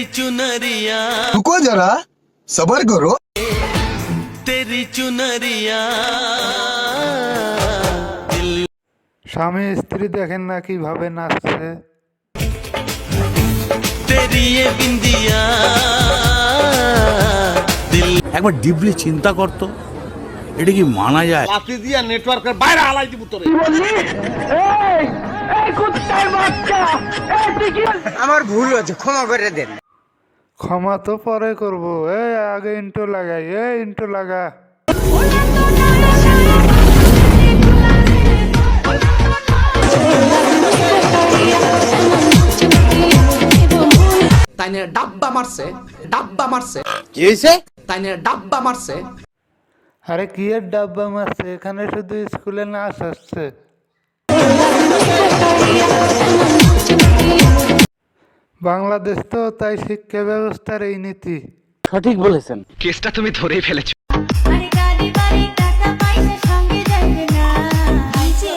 तेरी चुनरिया रुको जरा सबर करो तेरी चुनरिया दिल স্বামী স্ত্রী দেখেন না কিভাবে নাচছে तेरी ये बिंदिया दिल একবার ডিপলি চিন্তা করতো এটা কি মানা যায় লাঠি দিয়া নেটওয়ার্কের বাইরে হালাই দিব তোরে আমার ভুল হয়েছে ক্ষমা করে দেন ক্ষমা তো পরে করব। এই আগে ইন্টো লাগাই এই ইন্টো লাগা। তাইনে ডাব্বা মারছে ডাব্বা মারছে। কি হয়েছে তাইনে ডাব্বা মারছে। আরে কি এর ডাব্বা মারছে? এখানে শুধু স্কুলে নাচ আসছে। বাংলাদেশ তো তাই শিক্ষা ব্যবস্থার এই নীতি। আরে গাড়ি বাড়ি টাকা পয়সা সঙ্গে যাইবে না। এই যে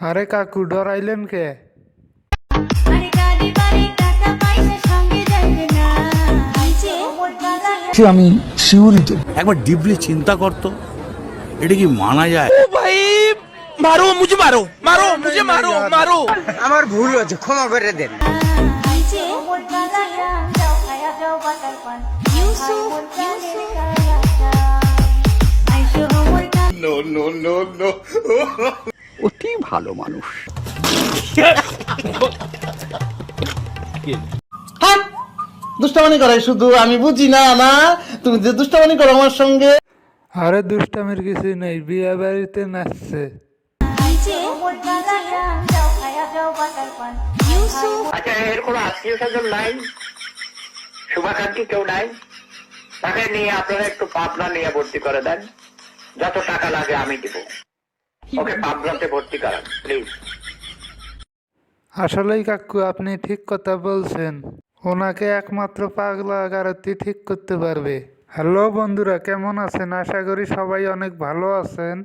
আরে কাকু ডরাইলেন কে? আমি শিউরিত একবার ডিপলি চিন্তা করতো এটা কি মানা যায়? আমার ভুল হয়েছে ক্ষমা করে দেন। মোর কাছে হ্যাঁ দুষ্টামানি করে শুধু আমি বুঝি না না তুমি যে দুষ্টামানি করো আমার সঙ্গে। আরে দুষ্টামির কিছু নেই বিয়ে বাড়িতে নাচছে। আচ্ছা এর আত্মীয় স্বজন নাই? শুভাকাঙ্ক্ষী কেউ নাই? তাকে নিয়ে আপনারা একটু পাবনা নিয়ে ভর্তি করে দেন। যত টাকা লাগে আমি দিব। ওকে পাবনাতে ভর্তি করান প্লিজ আসলেই কাকু আপনি ঠিক কথা বলছেন। ওনাকে একমাত্র পাগলা আগারতি ঠিক করতে পারবে। হ্যালো বন্ধুরা কেমন আছেন? আশা করি সবাই অনেক ভালো আছেন।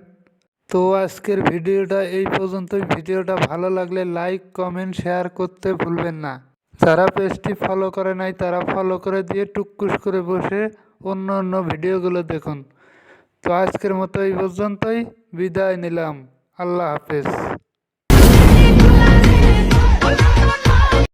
তো আজকের ভিডিওটা এই পর্যন্ত ভিডিওটা ভালো লাগলে লাইক, কমেন্ট, শেয়ার করতে ভুলবেন না। যারা পেজটি ফলো করে নাই, তারা ফলো করে দিয়ে টুকুস করে বসে অন্য অন্য ভিডিওগুলো দেখুন। তো আজকের মতো এই পর্যন্তই। বিদায় নিলাম। আল্লাহ হাফেজ।